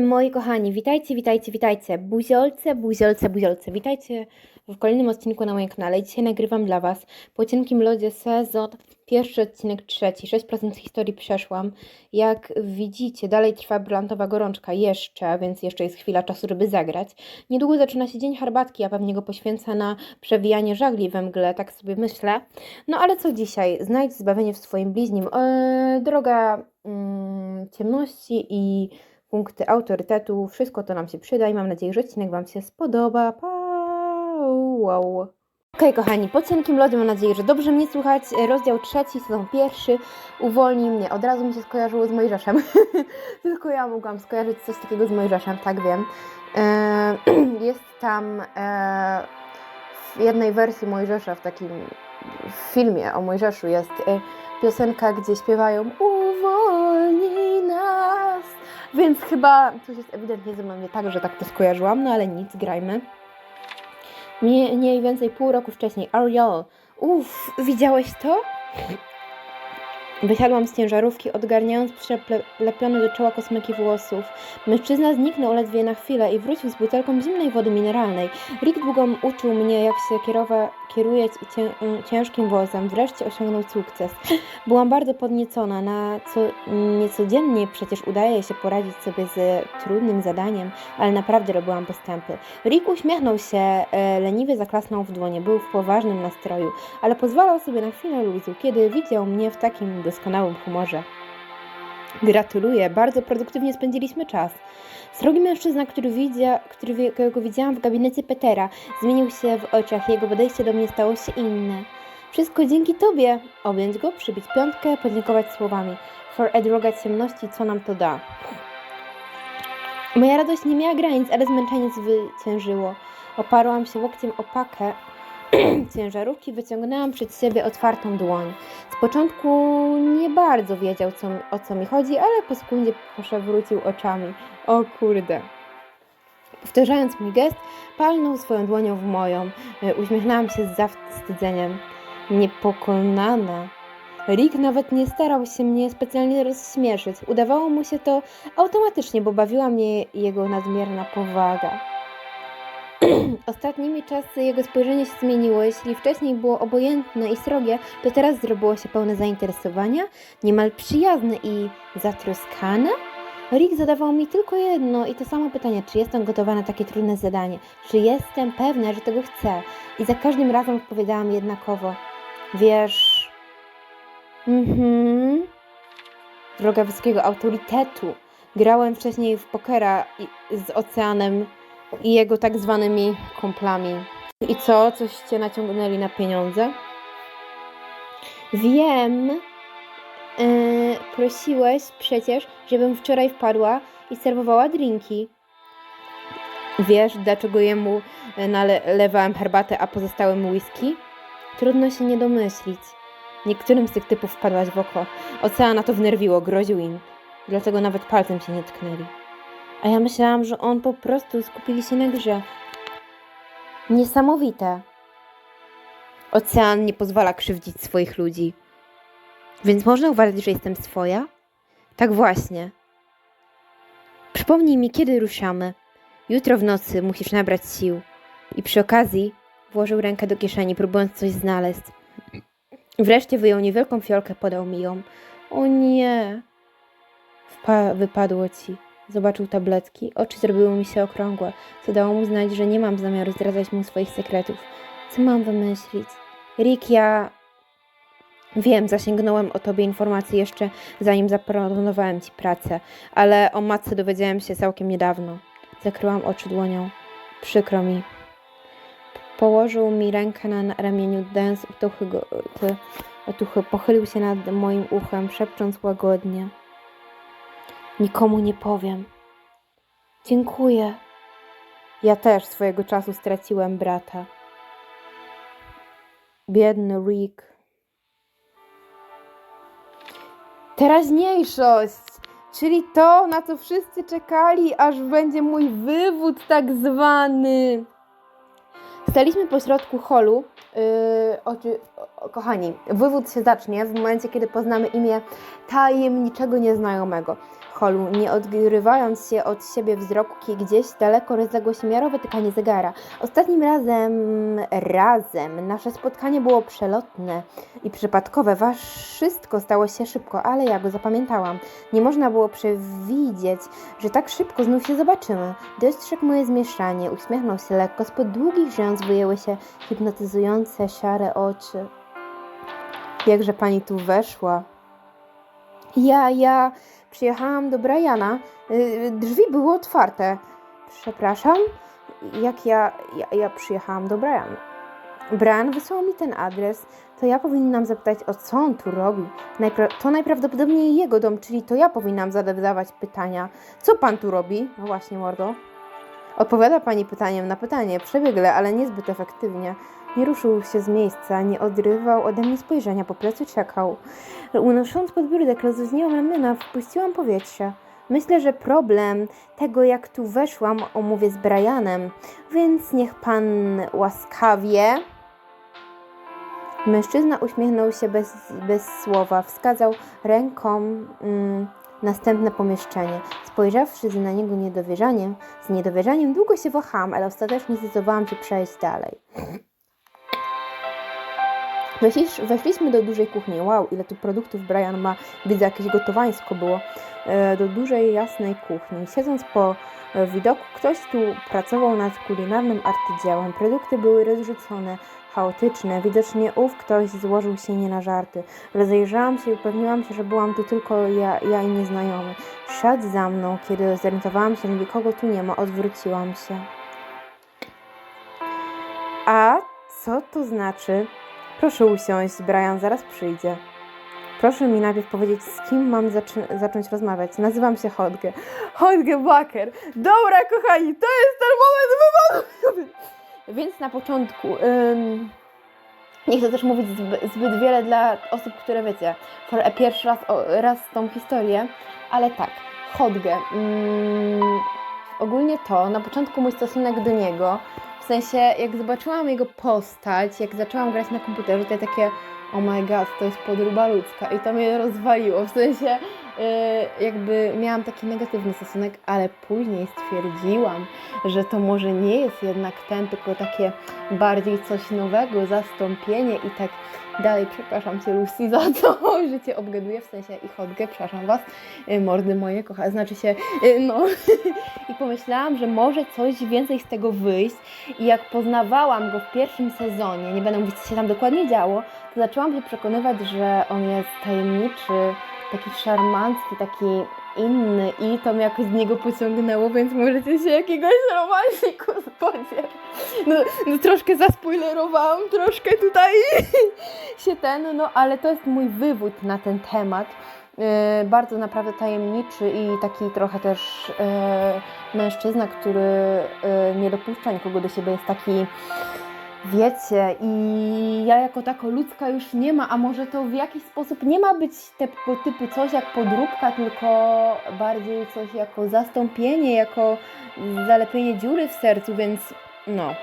Moi kochani, witajcie, witajcie, witajcie. Buziolce, buziolce, buziolce. Witajcie w kolejnym odcinku na moim kanale. Dzisiaj nagrywam dla Was po cienkim lodzie sezon, pierwszy odcinek trzeci. 6% historii przeszłam. Jak widzicie, dalej trwa brylantowa gorączka jeszcze, więc jeszcze jest chwila czasu, żeby zagrać. Niedługo zaczyna się dzień herbatki, a pewnie go poświęcę na przewijanie żagli we mgle, tak sobie myślę. No ale co dzisiaj? Znajdź zbawienie w swoim bliźnim. Eee, droga mm, ciemności i punkty autorytetu. Wszystko to nam się przyda i mam nadzieję, że odcinek Wam się spodoba. Pa! Wow. Okej, kochani, po cienkim lodzie mam nadzieję, że dobrze mnie słuchać. Rozdział trzeci, sezon pierwszy uwolni mnie. Od razu mi się skojarzyło z Mojżeszem. Tylko ja mogłam skojarzyć coś takiego z Mojżeszem, tak wiem. E, jest tam e, w jednej wersji Mojżesza, w takim filmie o Mojżeszu jest e, piosenka, gdzie śpiewają Uwolnij. Więc chyba coś jest ewidentnie ze mną nie tak, że tak to skojarzyłam, no ale nic, grajmy. Mniej, więcej pół roku wcześniej. Ariel. Uff, widziałeś to? Wysiadłam z ciężarówki, odgarniając przylepione do czoła kosmyki włosów. Mężczyzna zniknął ledwie na chwilę i wrócił z butelką zimnej wody mineralnej. Rick długo uczył mnie, jak się kierowa, kierować cię, ciężkim wozem. Wreszcie osiągnął sukces. Byłam bardzo podniecona. Na co niecodziennie przecież udaje się poradzić sobie z trudnym zadaniem, ale naprawdę robiłam postępy. Rick uśmiechnął się, e, leniwie zaklasnął w dłonie. Był w poważnym nastroju, ale pozwalał sobie na chwilę luzu, kiedy widział mnie w takim doskonałym humorze. Gratuluję, bardzo produktywnie spędziliśmy czas. Srogi mężczyzna, który widzia, którego widziałam w gabinecie Petera, zmienił się w oczach, jego podejście do mnie stało się inne. Wszystko dzięki Tobie. Objąć go, przybić piątkę, podziękować słowami. For a droga ciemności, co nam to da. Moja radość nie miała granic, ale zmęczenie zwyciężyło. Oparłam się łokciem o pakę ciężarówki, wyciągnęłam przed siebie otwartą dłoń. Z początku nie bardzo wiedział, co, o co mi chodzi, ale po sekundzie przewrócił oczami. O kurde. Powtarzając mój gest, palnął swoją dłonią w moją. E, Uśmiechnęłam się z zawstydzeniem. Niepokonana. Rick nawet nie starał się mnie specjalnie rozśmieszyć. Udawało mu się to automatycznie, bo bawiła mnie jego nadmierna powaga. Ostatnimi czasy jego spojrzenie się zmieniło. Jeśli wcześniej było obojętne i srogie, to teraz zrobiło się pełne zainteresowania, niemal przyjazne i zatroskane. Rick zadawał mi tylko jedno i to samo pytanie, czy jestem gotowa na takie trudne zadanie, czy jestem pewna, że tego chcę. I za każdym razem odpowiadałam jednakowo. Wiesz... Mhm... Droga wysokiego autorytetu. Grałem wcześniej w pokera z oceanem i jego tak zwanymi kumplami. I co? Coś cię naciągnęli na pieniądze? Wiem. Yy, prosiłeś przecież, żebym wczoraj wpadła i serwowała drinki. Wiesz, dlaczego jemu e, nalewałem herbatę, a pozostałym whisky? Trudno się nie domyślić. Niektórym z tych typów wpadłaś w oko. Oceana to wnerwiło, groził im. Dlatego nawet palcem się nie tknęli. A ja myślałam, że on po prostu skupili się na grze. Niesamowite. Ocean nie pozwala krzywdzić swoich ludzi. Więc można uważać, że jestem swoja? Tak właśnie. Przypomnij mi, kiedy ruszamy. Jutro w nocy musisz nabrać sił. I przy okazji włożył rękę do kieszeni, próbując coś znaleźć. Wreszcie wyjął niewielką fiolkę, podał mi ją. O nie! Wpa- wypadło ci. Zobaczył tabletki, oczy zrobiły mi się okrągłe, co dało mu znać, że nie mam zamiaru zdradzać mu swoich sekretów. Co mam wymyślić? Rick, ja... Wiem, zasięgnąłem o tobie informacji jeszcze zanim zaproponowałem ci pracę, ale o matce dowiedziałem się całkiem niedawno. Zakryłam oczy dłonią. Przykro mi. Położył mi rękę na ramieniu, dając otuchy, otuchy. Pochylił się nad moim uchem, szepcząc łagodnie. Nikomu nie powiem. Dziękuję. Ja też swojego czasu straciłem brata. Biedny Rick. Teraźniejszość, czyli to, na co wszyscy czekali, aż będzie mój wywód tak zwany. Staliśmy pośrodku holu. Yy, oczy, o, kochani, wywód się zacznie w momencie, kiedy poznamy imię tajemniczego nieznajomego. Holu, nie odgrywając się od siebie wzroku, gdzieś daleko rozległo się miarowe tykanie zegara. Ostatnim razem, razem, nasze spotkanie było przelotne i przypadkowe. Wasz wszystko stało się szybko, ale ja go zapamiętałam. Nie można było przewidzieć, że tak szybko znów się zobaczymy. Dostrzegł moje zmieszanie, uśmiechnął się lekko, spod długich rzęs wyjęły się hipnotyzujące szare oczy. Jakże pani tu weszła? Ja, ja przyjechałam do Briana. Y, Drzwi były otwarte. Przepraszam, jak ja, ja, ja przyjechałam do Briana. Brian wysłał mi ten adres, to ja powinnam zapytać, o co on tu robi. Najpra- to najprawdopodobniej jego dom, czyli to ja powinnam zadawać pytania. Co pan tu robi? No właśnie, mordo. Odpowiada pani pytaniem na pytanie, przebiegle, ale niezbyt efektywnie. Nie ruszył się z miejsca, nie odrywał ode mnie spojrzenia, po plecy czekał. Unosząc podbródek, rozluźniłam ramiona, wpuściłam powietrze. Myślę, że problem tego, jak tu weszłam, omówię z Brianem, więc niech pan łaskawie. Mężczyzna uśmiechnął się bez, bez słowa, wskazał ręką mm, następne pomieszczenie. Spojrzawszy na niego niedowierzaniem, z niedowierzaniem długo się wahałam, ale ostatecznie zdecydowałam się przejść dalej. Weszliś, weszliśmy do dużej kuchni. Wow, ile tu produktów Brian ma. Widzę, jakieś gotowańsko było. E, do dużej, jasnej kuchni. Siedząc po e, widoku, ktoś tu pracował nad kulinarnym arcydziełem. Produkty były rozrzucone, chaotyczne. Widocznie ów ktoś złożył się nie na żarty. Rozejrzałam się i upewniłam się, że byłam tu tylko ja, ja i nieznajomy. Szedł za mną, kiedy zorientowałam się, że nikogo tu nie ma. Odwróciłam się. A co to znaczy? Proszę usiąść, Brian zaraz przyjdzie. Proszę mi najpierw powiedzieć, z kim mam zacząć rozmawiać. Nazywam się Hodge. Hodge Baker. Dobra, kochani, to jest ten moment. Więc na początku, ym, nie chcę też mówić zbyt, zbyt wiele dla osób, które wiecie, pierwszy raz, o, raz tą historię, ale tak, Hodge. Ym, ogólnie to, na początku mój stosunek do niego, sensie jak zobaczyłam jego postać, jak zaczęłam grać na komputerze, to ja takie oh my god, to jest podróba ludzka. I to mnie rozwaliło, w sensie yy, jakby miałam taki negatywny stosunek, ale później stwierdziłam, że to może nie jest jednak ten, tylko takie bardziej coś nowego, zastąpienie i tak dalej. Przepraszam Cię Lucy za to, że Cię obgaduję, w sensie i chodgę, przepraszam Was, yy, mordy moje, kocha, znaczy się, yy, no i pomyślałam, że może coś więcej z tego wyjść i jak poznawałam go w pierwszym sezonie, nie będę mówić co się tam dokładnie działo, to zaczęłam się przekonywać, że on jest tajemniczy, taki szarmancki, taki inny i to mnie jakoś z niego pociągnęło, więc możecie się jakiegoś romansiku spodziewać. No, no troszkę zaspoilerowałam, troszkę tutaj się ten, no ale to jest mój wywód na ten temat. Yy, bardzo naprawdę tajemniczy i taki trochę też yy, mężczyzna, który yy, nie dopuszcza nikogo do siebie, jest taki wiecie, i ja jako tako ludzka już nie ma, a może to w jakiś sposób nie ma być typu, typu coś jak podróbka, tylko bardziej coś jako zastąpienie, jako zalepienie dziury w sercu, więc no,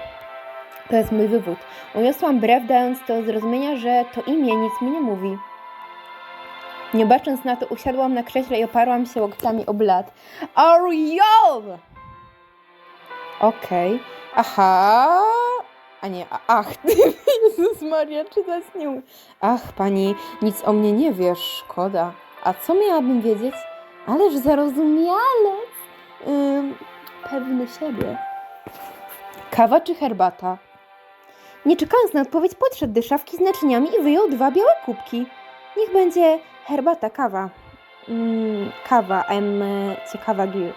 to jest mój wywód. Uniosłam brew, dając do zrozumienia, że to imię nic mi nie mówi. Nie bacząc na to, usiadłam na krześle i oparłam się łokciami o blat. Ariel! Okej. Aha. A nie, a, ach, Jezus Maria, czy zasnił? Ach, pani, nic o mnie nie wiesz, szkoda. A co miałabym wiedzieć? Ależ zarozumialec. Ym, pewny siebie. Kawa czy herbata? Nie czekając na odpowiedź, podszedł do szafki z naczyniami i wyjął dwa białe kubki. Niech będzie herbata, kawa. Mm, kawa, em, ciekawa gil.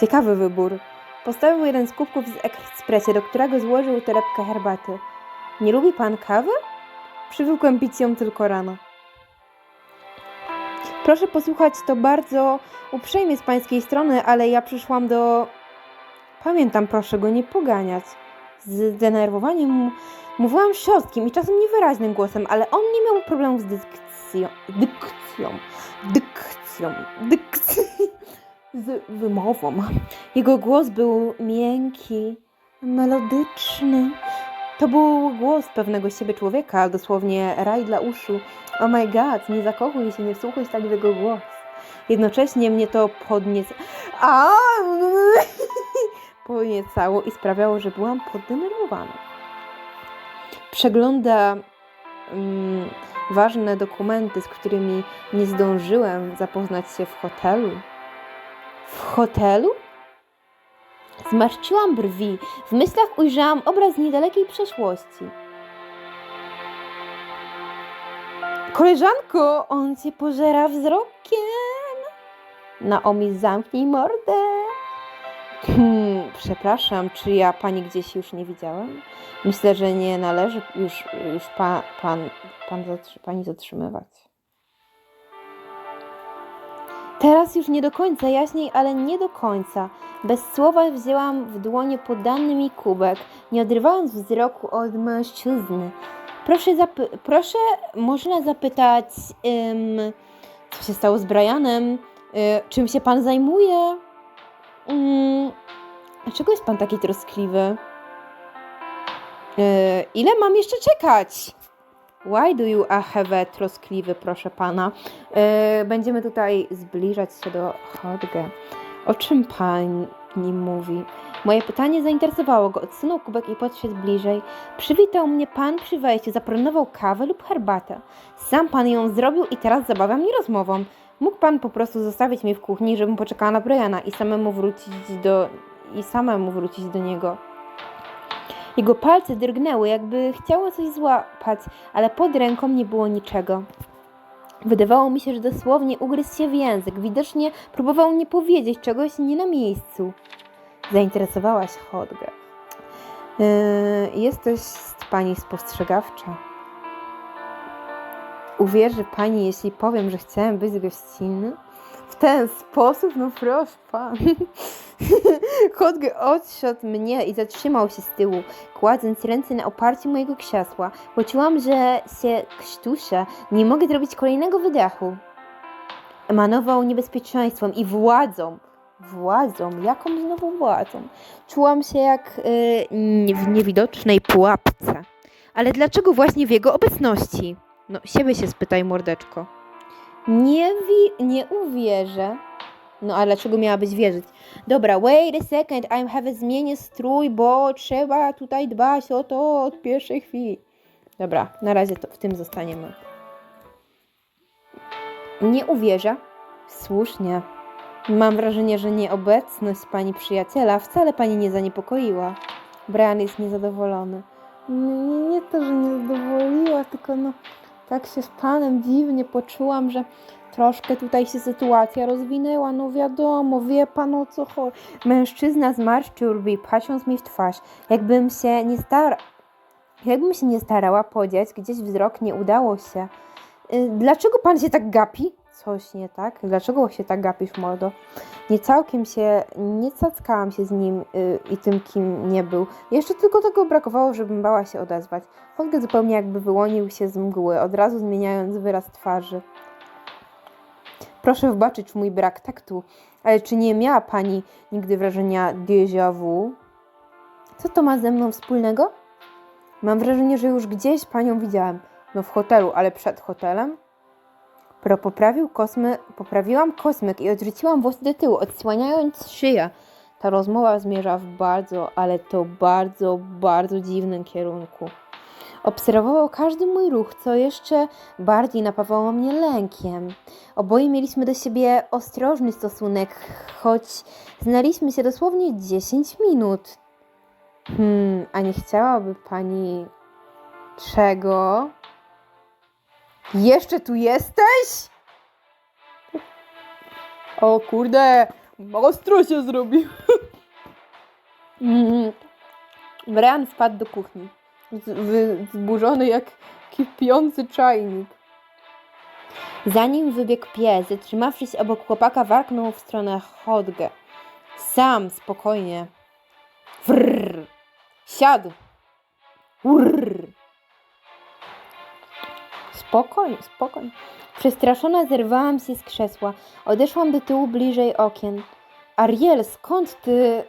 Ciekawy wybór. Postawił jeden z kubków z ekspresie, do którego złożył torebkę herbaty. Nie lubi pan kawy? Przywykłem pić ją tylko rano. Proszę posłuchać, to bardzo uprzejmie z pańskiej strony, ale ja przyszłam do... Pamiętam, proszę go nie poganiać. Z mówiłam szorstkim i czasem niewyraźnym głosem, ale on nie miał problemów z dykcją. Dykcją. Dykcją. Dykcją. Z wymową. Jego głos był miękki, melodyczny. To był głos pewnego siebie człowieka, dosłownie raj dla uszu. Oh my god, nie zakochuj się, nie wsłuchuj tak w jego głos. Jednocześnie mnie to podnieca... A! podniecało i sprawiało, że byłam poddenerwowana. Przegląda mm, ważne dokumenty, z którymi nie zdążyłem zapoznać się w hotelu. W hotelu? Zmarszczyłam brwi. W myślach ujrzałam obraz niedalekiej przeszłości. Koleżanko, on cię pożera wzrokiem. Naomi, zamknij mordę. Hmm, przepraszam, czy ja pani gdzieś już nie widziałem? Myślę, że nie należy już, już pa, pan, pan zatrzy, pani zatrzymywać. Teraz już nie do końca jaśniej, ale nie do końca. Bez słowa wzięłam w dłonie podany mi kubek, nie odrywając wzroku od mężczyzny. Proszę, zapy- proszę można zapytać, ym, co się stało z Brianem? Y, czym się pan zajmuje? Ym, dlaczego jest pan taki troskliwy? Y, ile mam jeszcze czekać? Why do you have troskliwy, proszę pana? Y, będziemy tutaj zbliżać się do Hodge. O czym pani mówi? Moje pytanie zainteresowało go. Odsunął kubek i podszedł bliżej. Przywitał mnie pan przy wejściu, zaproponował kawę lub herbatę. Sam pan ją zrobił i teraz zabawia mnie rozmową. Mógł pan po prostu zostawić mnie w kuchni, żebym poczekała na Briana i samemu wrócić do... i samemu wrócić do niego. Jego palce drgnęły, jakby chciało coś złapać, ale pod ręką nie było niczego. Wydawało mi się, że dosłownie ugryzł się w język. Widocznie próbował nie powiedzieć czegoś nie na miejscu. Zainteresowałaś Hodge. Yy, jesteś pani spostrzegawcza. Uwierzy pani, jeśli powiem, że chciałem być gościnny? Ten sposób? No proszę pan. Hodge odszedł mnie i zatrzymał się z tyłu, kładąc ręce na oparciu mojego krzesła. Poczułam, że się krztuszę. Nie mogę zrobić kolejnego wydechu. Emanował niebezpieczeństwem i władzą. Władzą? Jaką znowu władzą? Czułam się jak y, nie- w niewidocznej pułapce. Ale dlaczego właśnie w jego obecności? No, siebie się spytaj, mordeczko. Nie, wi- nie uwierzę. No, a dlaczego miałabyś wierzyć? Dobra, wait a second, I'm have zmienię strój, bo trzeba tutaj dbać o to od pierwszej chwili. Dobra, na razie to w tym zostaniemy. Nie uwierzę. Słusznie. Mam wrażenie, że nieobecność pani przyjaciela wcale pani nie zaniepokoiła. Brian jest niezadowolony. Nie, nie, nie to, że nie zadowoliła, tylko no tak się z panem dziwnie poczułam, że troszkę tutaj się sytuacja rozwinęła. No wiadomo, wie pan o co chodzi. Mężczyzna zmarszczył brwi, patrząc mi w twarz, jakbym się nie stara... Jakbym się nie starała podziać, gdzieś wzrok nie udało się. Y, Dlaczego pan się tak gapi? Coś nie tak? Dlaczego się tak gapisz, mordo? Nie całkiem się, nie cackałam się z nim y, i tym, kim nie był. Jeszcze tylko tego brakowało, żebym bała się odezwać. Holger zupełnie jakby wyłonił się z mgły, od razu zmieniając wyraz twarzy. Proszę wybaczyć mój brak taktu, ale czy nie miała pani nigdy wrażenia déjà vu? Co to ma ze mną wspólnego? Mam wrażenie, że już gdzieś panią widziałem. No w hotelu, ale przed hotelem? Pro poprawił kosmy, poprawiłam kosmyk i odrzuciłam włosy do tyłu, odsłaniając szyję. Ta rozmowa zmierza w bardzo, ale to bardzo, bardzo dziwnym kierunku. Obserwował każdy mój ruch, co jeszcze bardziej napawało mnie lękiem. Oboje mieliśmy do siebie ostrożny stosunek, choć znaliśmy się dosłownie 10 minut. Hmm, a nie chciałaby pani czego? Jeszcze tu jesteś? O kurde, ostro się zrobił. Mm. Brian wpadł do kuchni, zburzony jak kipiący czajnik. Zanim wybiegł pies, zatrzymawszy obok chłopaka, warknął w stronę Hodge. Sam, spokojnie. Frrr. Siadł. Urr. Spokojnie, spokojnie. Przestraszona zerwałam się z krzesła. Odeszłam do tyłu bliżej okien. Ariel, skąd ty...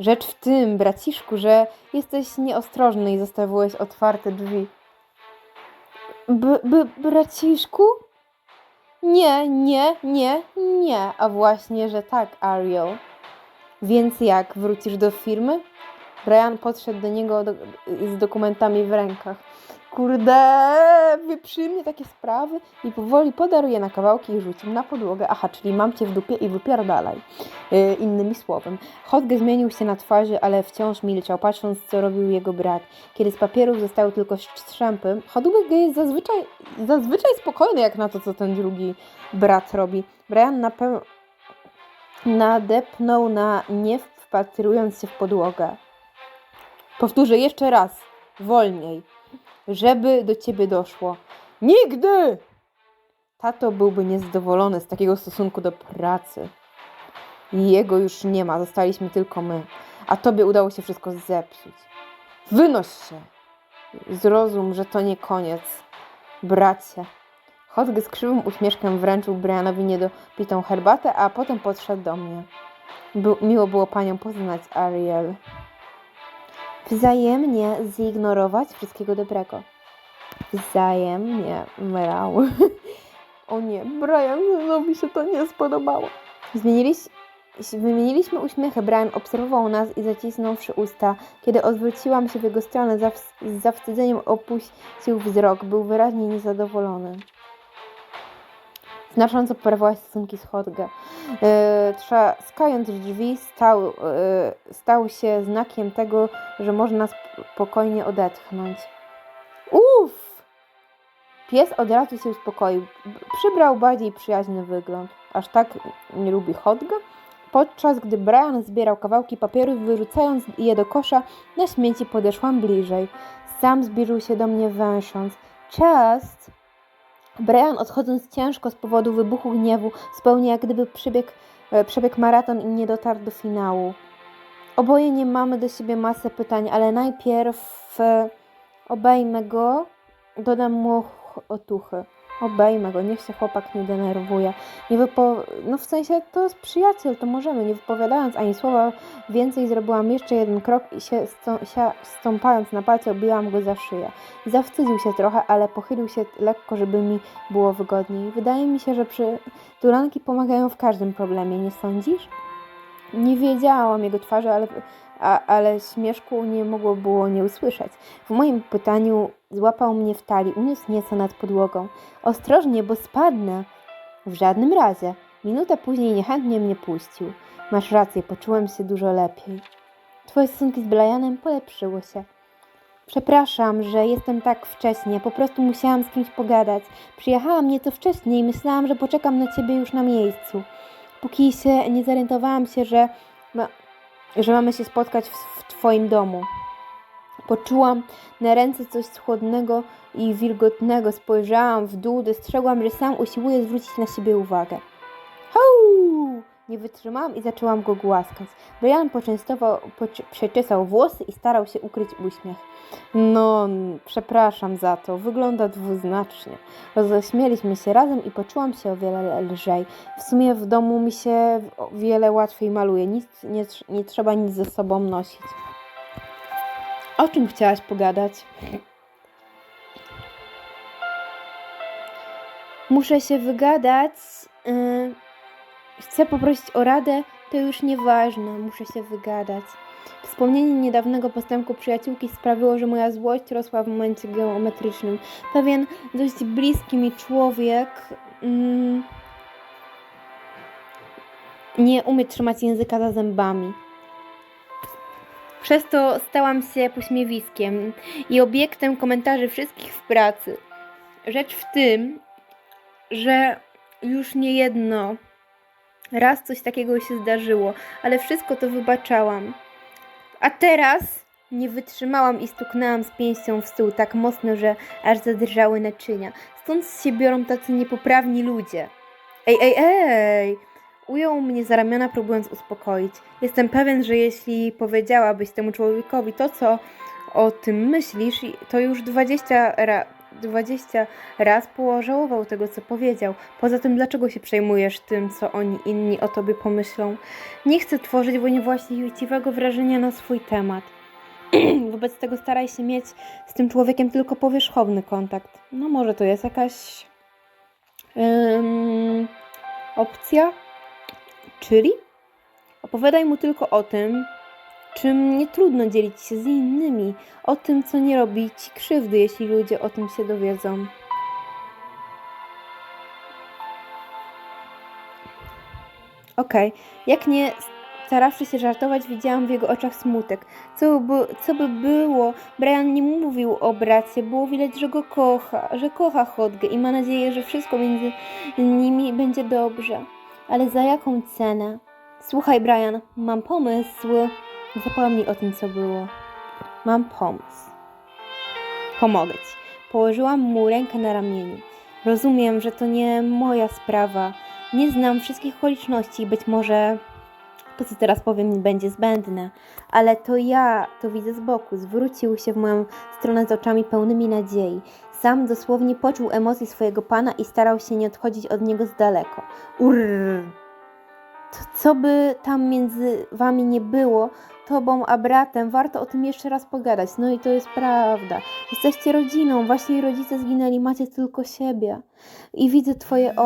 Rzecz w tym, braciszku, że jesteś nieostrożny i zostawiłeś otwarte drzwi. B, b, braciszku? Nie, nie, nie, nie. A właśnie, że tak, Ariel. Więc jak, wrócisz do firmy? Brian podszedł do niego do, z dokumentami w rękach. Kurde, wyprzy mnie takie sprawy i powoli podarł je na kawałki i rzucił na podłogę. Aha, czyli mam cię w dupie i wypierdalaj. Yy, innymi słowy. Hodge zmienił się na twarzy, ale wciąż milczał, patrząc, co robił jego brat. Kiedy z papierów zostały tylko strzępy, Hodge jest zazwyczaj, zazwyczaj spokojny jak na to, co ten drugi brat robi. Brian na pe- nadepnął na nie wpatrując się w podłogę. Powtórzę jeszcze raz, wolniej, żeby do ciebie doszło. Nigdy! Tato byłby niezadowolony z takiego stosunku do pracy. Jego już nie ma, zostaliśmy tylko my. A tobie udało się wszystko zepsuć. Wynoś się! Zrozum, że to nie koniec. Bracie. Hodge z krzywym uśmieszkiem wręczył Brianowi niedopitą herbatę, a potem podszedł do mnie. Miło było panią poznać, Ariel. Wzajemnie zignorować wszystkiego dobrego. Wzajemnie, mrał. o nie, Brian, no mi się to nie spodobało. Zmieniliś, wymieniliśmy uśmiechy. Brian obserwował nas i zacisnąwszy usta. Kiedy odwróciłam się w jego stronę, z zawstydzeniem opuścił wzrok. Był wyraźnie niezadowolony. Znacząco porwałaś stosunki z Hodge. Yy, trzaskając drzwi stał, yy, stał się znakiem tego, że można spokojnie odetchnąć. Uff! Pies od razu się uspokoił. Przybrał bardziej przyjaźny wygląd. Aż tak nie lubi Hodge? Podczas gdy Brian zbierał kawałki papieru, wyrzucając je do kosza, na śmieci podeszłam bliżej. Sam zbliżył się do mnie węsząc. Cześć! Brian odchodząc ciężko z powodu wybuchu gniewu, zupełnie jak gdyby przebiegł, e, przebiegł maraton i nie dotarł do finału. Oboje nie mamy do siebie masę pytań, ale najpierw e, obejmę go, dodam mu ch- otuchy. Obejmę go, niech się chłopak nie denerwuje. Nie wypo... No w sensie to jest przyjaciel, to możemy. Nie wypowiadając ani słowa więcej, zrobiłam jeszcze jeden krok i się, stą... się stąpając na palce obijałam go za szyję. Zawstydził się trochę, ale pochylił się lekko, żeby mi było wygodniej. Wydaje mi się, że przytulanki pomagają w każdym problemie, nie sądzisz? Nie wiedziałam jego twarzy, ale, a, ale śmieszku nie mogło było nie usłyszeć. W moim pytaniu złapał mnie w talii, uniósł nieco nad podłogą. Ostrożnie, bo spadnę. W żadnym razie. Minutę później niechętnie mnie puścił. Masz rację, poczułem się dużo lepiej. Twoje stosunki z Brianem polepszyły się. Przepraszam, że jestem tak wcześnie. Po prostu musiałam z kimś pogadać. Przyjechałam nieco wcześniej i myślałam, że poczekam na ciebie już na miejscu. Póki się nie zorientowałam się, że, ma, że mamy się spotkać w, w twoim domu. Poczułam na ręce coś chłodnego i wilgotnego. Spojrzałam w dół, dostrzegłam, że sam usiłuje zwrócić na siebie uwagę. Nie wytrzymałam i zaczęłam go głaskać. Brian poczęstował, poczy- przeczesał włosy i starał się ukryć uśmiech. No, przepraszam za to, wygląda dwuznacznie. Roześmieliśmy się razem i poczułam się o wiele lżej. W sumie w domu mi się o wiele łatwiej maluje, nic nie, nie trzeba nic ze sobą nosić. O czym chciałaś pogadać? Muszę się wygadać. Yy, chcę poprosić o radę, to już nieważne, muszę się wygadać. Wspomnienie niedawnego postępku przyjaciółki sprawiło, że moja złość rosła w momencie geometrycznym. Pewien dość bliski mi człowiek mm, nie umie trzymać języka za zębami. Przez to stałam się pośmiewiskiem i obiektem komentarzy wszystkich w pracy. Rzecz w tym, że już nie jedno raz coś takiego się zdarzyło, ale wszystko to wybaczałam. A teraz nie wytrzymałam i stuknęłam z pięścią w stół tak mocno, że aż zadrżały naczynia. Stąd się biorą tacy niepoprawni ludzie. Ej, ej, ej! Ujął mnie za ramiona, próbując uspokoić. Jestem pewien, że jeśli powiedziałabyś temu człowiekowi to, co o tym myślisz, to już 20, ra 20 raz pożałował tego, co powiedział. Poza tym, dlaczego się przejmujesz tym, co oni inni o tobie pomyślą? Nie chcę tworzyć właściwego wrażenia na swój temat. Wobec tego staraj się mieć z tym człowiekiem tylko powierzchowny kontakt. No może to jest jakaś Ym, opcja, czyli opowiadaj mu tylko o tym, czym nie trudno dzielić się z innymi, o tym, co nie robi ci krzywdy, jeśli ludzie o tym się dowiedzą. Okej, jak nie starawszy się żartować, widziałam w jego oczach smutek. Co by, co by było, Brian nie mówił o bracie, było widać, że go kocha, że kocha Hodgę i ma nadzieję, że wszystko między nimi będzie dobrze. Ale za jaką cenę? Słuchaj, Brian, mam pomysł. Zapomnij o tym, co było. Mam pomysł. Pomogę ci. Położyłam mu rękę na ramieniu. Rozumiem, że to nie moja sprawa. Nie znam wszystkich okoliczności i być może to, co teraz powiem, będzie zbędne, ale to ja to widzę z boku. Zwrócił się w moją stronę z oczami pełnymi nadziei. Sam dosłownie poczuł emocje swojego pana i starał się nie odchodzić od niego z daleko. Urr! Co by tam między wami nie było, tobą a bratem, warto o tym jeszcze raz pogadać. No i to jest prawda. Jesteście rodziną, wasi rodzice zginęli, macie tylko siebie. I widzę twoje oczy.